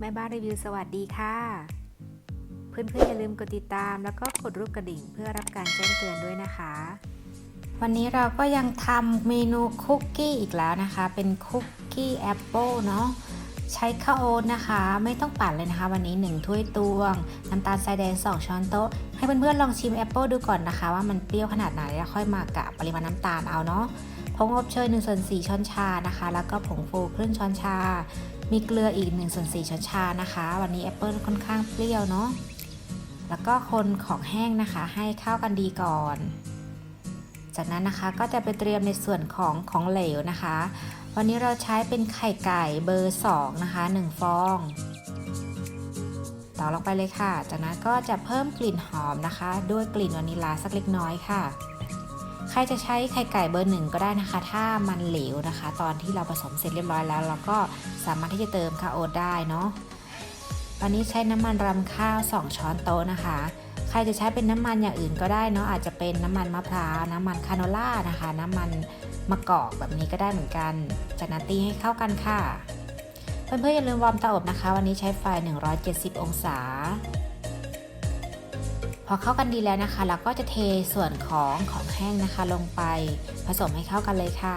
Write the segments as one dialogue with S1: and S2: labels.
S1: แม่บ้านรีวิวสวัสดีค่ะ เพื่อนๆอย่าลืมกดติดตาม แล้วก็กดรูปกระดิ่งเพื่อรับการแจ้งเตือนด้วยนะคะ วันนี้เราก็ยังทำเมนูคุกกี้อีกแล้วนะคะ เป็นคุกกี้แอปเปิลเนาะใช้ข้าวโอ๊ตนะคะ ไม่ต้องปั่นเลยนะคะ วันนี้ 1 ถ้วยตวง น้ำตาลทรายแดง 2 ช้อนโต๊ะ ให้เพื่อนๆลองชิมแอปเปิลดูก่อนนะคะ ว่ามันเปรี้ยวขนาดไหนแล้วค่อยมากะปริมาณน้ำตาลเอาเนาะผงอบเชย1ส่วน4ช้อนชานะคะ แล้วก็ผงฟูครึ่งช้อนชา มีเกลืออีก1ส่วน4ช้อนชานะคะ วันนี้แอปเปิลค่อนข้างเปรี้ยวเนาะแล้วก็คนของแห้งนะคะ ให้เข้ากันดีก่อน จากนั้นนะคะก็จะไปเตรียมในส่วนของของเหลวนะคะ วันนี้เราใช้เป็นไข่ไก่เบอร์ 2 นะคะ 1 ฟองต่อลงไปเลยค่ะ จากนั้นก็จะเพิ่มกลิ่นหอมนะคะ ด้วยกลิ่นวานิลลาสักเล็กน้อยค่ะ ใครจะใช้ไข่ไก่เบอร์หนึ่งก็ได้นะคะ ถ้ามันเหลวนะคะ ตอนที่เราผสมเสร็จเรียบร้อยแล้ว เราก็สามารถที่จะเติมคาโอตได้เนาะวันนี้ใช้น้ำมันรำข้าว 2 ช้อนโต๊ะนะคะ ใครจะใช้เป็นน้ำมันอย่างอื่นก็ได้เนาะอาจจะเป็นน้ำมันมะพร้าวน้ำมันคาโนล่านะคะ น้ำมันมะกอกแบบนี้ก็ได้เหมือนกันจากนั้นตีให้เข้ากันค่ะเพื่อนๆอย่าลืมวอร์มเตาอบนะคะ วันนี้ใช้ไฟ 170 องศา พอเข้ากันดีแล้วนะคะ เราก็จะเทส่วนของของแห้งนะคะลงไป ผสมให้เข้ากันเลยค่ะ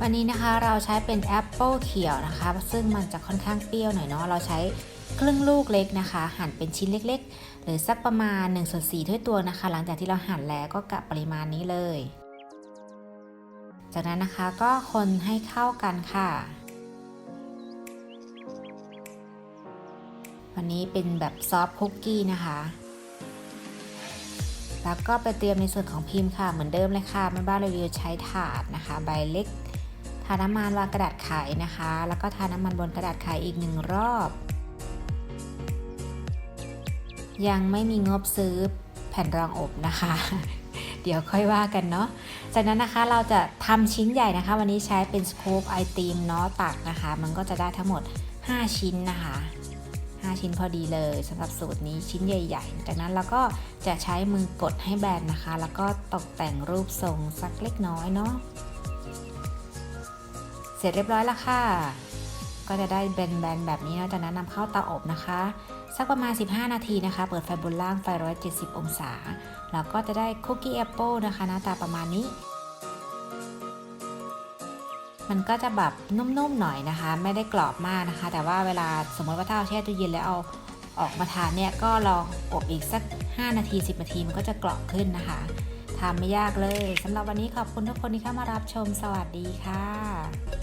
S1: วันนี้นะคะเราใช้เป็นแอปเปิลเขียวนะคะ ซึ่งมันจะค่อนข้างเปรี้ยวหน่อยเนาะเราใช้ครึ่งลูกเล็กนะคะ หั่นเป็นชิ้นเล็ก ๆ หรือสักประมาณ1ส่วน4ถ้วยตวงนะคะ หลังจากที่เราหั่นแล้วก็กะปริมาณนี้เลย จากนั้นนะคะก็คนให้เข้ากันค่ะ วันนี้เป็นแบบซอฟต์คุกกี้นะคะ แล้วก็ไปเตรียมในส่วนของพิมพ์ค่ะเหมือนเดิมเลยค่ะแม่บ้านรีวิวใช้ถาดนะคะ ใบเล็ก ทาน้ำมันวางกระดาษไขนะคะ แล้วก็ทาน้ำมันบนกระดาษไขอีกหนึ่งรอบ ยังไม่มีงบซื้อแผ่นรองอบนะคะ เดี๋ยวค่อยว่ากันเนาะจากนั้นนะคะเราจะทำชิ้นใหญ่นะคะ วันนี้ใช้เป็นสกูปไอติมเนาะตักนะคะ มันก็จะได้ทั้งหมด 5 ชิ้นนะคะ 5 ชิ้นพอดีเลยสำหรับสูตรนี้ชิ้นใหญ่ ๆ จากนั้นเราก็จะใช้มือกดให้แบนนะคะ แล้วก็ตกแต่งรูปทรงสักเล็กน้อยเนาะเสร็จเรียบร้อยแล้วค่ะ ก็จะได้แบนๆแบบนี้เนาจากนั้นนำเข้าเตาอบนะคะ สักประมาณ 15 นาทีนะคะ เปิดไฟบนล่างไฟ 170 องศา แล้วก็จะได้คุกกี้แอปเปิลนะคะหน้าตาประมาณนี้ มันก็จะแบบนุ่มๆหน่อยนะคะ ไม่ได้กรอบมากนะคะ แต่ว่าเวลาสมมติว่าถ้าเราแช่ตู้เย็นแล้วเอาออกมาทานเนี่ยก็ลองอบอีกสัก 5 นาที 10 นาทีมันก็จะกรอบขึ้นนะคะทำไม่ยากเลยสำหรับวันนี้ขอบคุณทุกคนที่เข้ามารับชมสวัสดีค่ะ